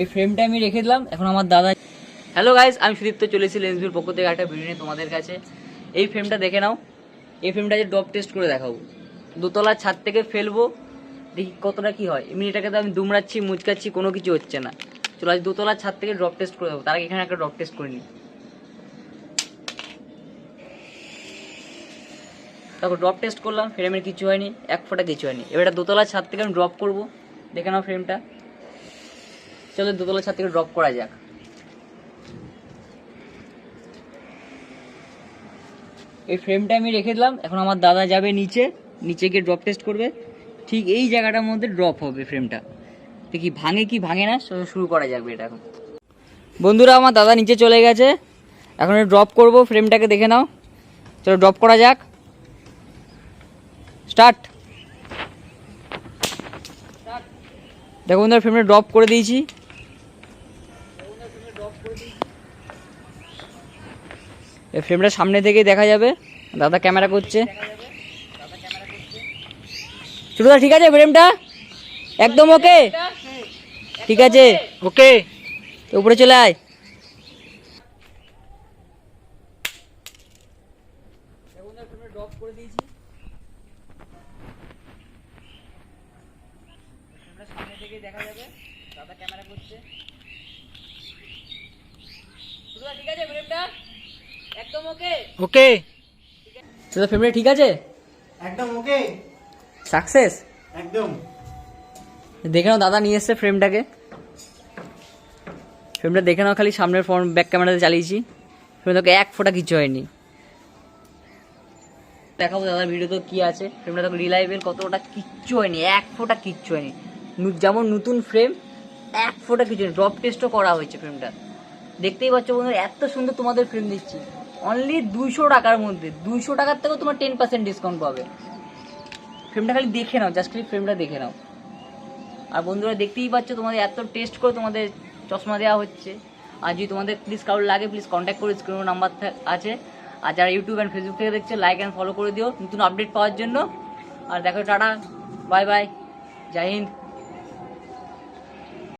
এই ফ্রেমটা আমি রেখে দিলাম। এখন আমার দাদা হ্যালো গাইস আমি সুদীপ্ত চলেছি লেন্সভির পক্ষ থেকে একটা ভিডিও নিয়ে তোমাদের কাছে। এই ফ্রেমটা দেখে নাও। এই ফ্রেমটা যে ডপ টেস্ট করে দেখাবো। দোতলার ছাদ থেকে ফেলব। দেখি কতটা কি হয়। এমনি এটাকে তো আমি দুমড়াচ্ছি, মুচকাচ্ছি, কোনো কিছু হচ্ছে না। চলো আজ দোতলার ছাদ থেকে ড্রপ টেস্ট করে দেবো। তার আগে এখানে একটা ড্রপ টেস্ট করে নিই। তারপর ড্রপ টেস্ট করলাম ফ্রেমের কিছু হয়নি, এক ফোঁটা কিছু হয়নি। এবার এটা দোতলার ছাদ থেকে আমি ড্রপ করব। দেখে নাও ফ্রেমটা চলো দোতলার ছাদ থেকে ড্রপ করা যাক। এই ফ্রেমটা আমি রেখে দিলাম, এখন আমার দাদা যাবে নিচে নিচে গিয়ে ড্রপ টেস্ট করবে। ঠিক এই জায়গাটার মধ্যে ড্রপ হবে ফ্রেমটা দেখি ভাঙে কি ভাঙে না শুরু করা যাবে এটা এখন। বন্ধুরা, আমার দাদা নিচে চলে গেছে। এখন ড্রপ করব ফ্রেমটাকে দেখে নাও। চলো ড্রপ করা যাক। স্টার্ট দেখো বন্ধুরা ফ্রেমটা ড্রপ করে দিয়েছি। এই ফ্রেমটা সামনে থেকেই দেখা যাবে। দাদা ক্যামেরা করছে। ছোটদা ঠিক আছে ফ্রেমটা একদম ওকে ঠিক আছে ওকে উপরে চলে আয় ড্রপ করে দিয়েছি সামনে থেকে দেখা যাবে দাদা ক্যামেরা করছে ঠিক আছে ফ্রেমটা একদম ওকে? ওকে। ছোটদা ফ্রেমটা ঠিক আছে? একদম ওকে। সাকসেস একদম। দেখে নাও দাদা নিয়ে এসছে ফ্রেমটাকে ফ্রেমটা দেখে নাও খালি সামনের ফ্রন্ট ব্যাক ক্যামেরাতে চালিয়েছি। ফ্রেম তোকে এক ফোঁটা কিছু হয়নি। দেখাবো দাদার ভিডিও তো কি আছে। ফ্রেমটা তোকে রিলাইভেল কতটা কিচ্ছু হয়নি এক ফোঁটা কিচ্ছু হয়নি। যেমন নতুন ফ্রেম এক ফোঁটা কিছু হয়নি। ড্রপ টেস্টও করা হয়েছে ফ্রেমটা দেখতেই পাচ্ছ বন্ধুরা এত সুন্দর তোমাদের ফ্রেম দিচ্ছি। অনলি দুইশো টাকার মধ্যে। দুইশো টাকার থেকেও তোমার টেন পার্সেন্ট ডিসকাউন্ট পাবে। ফ্রেমটা খালি দেখে নাও জাস্ট খালি ফ্রেমটা দেখে নাও। আর বন্ধুরা, দেখতেই পাচ্ছ, তোমাদের এত টেস্ট করে তোমাদের চশমা দেওয়া হচ্ছে। আর যদি তোমাদের প্লিজ কারোর লাগে প্লিজ কন্ট্যাক্ট করে স্ক্রিন নাম্বার আছে। আর যারা ইউটিউব অ্যান্ড ফেসবুক থেকে দেখছে লাইক অ্যান্ড ফলো করে দিও। নতুন আপডেট পাওয়ার জন্য। আর দেখো, tata. Bye bye Jai Hind.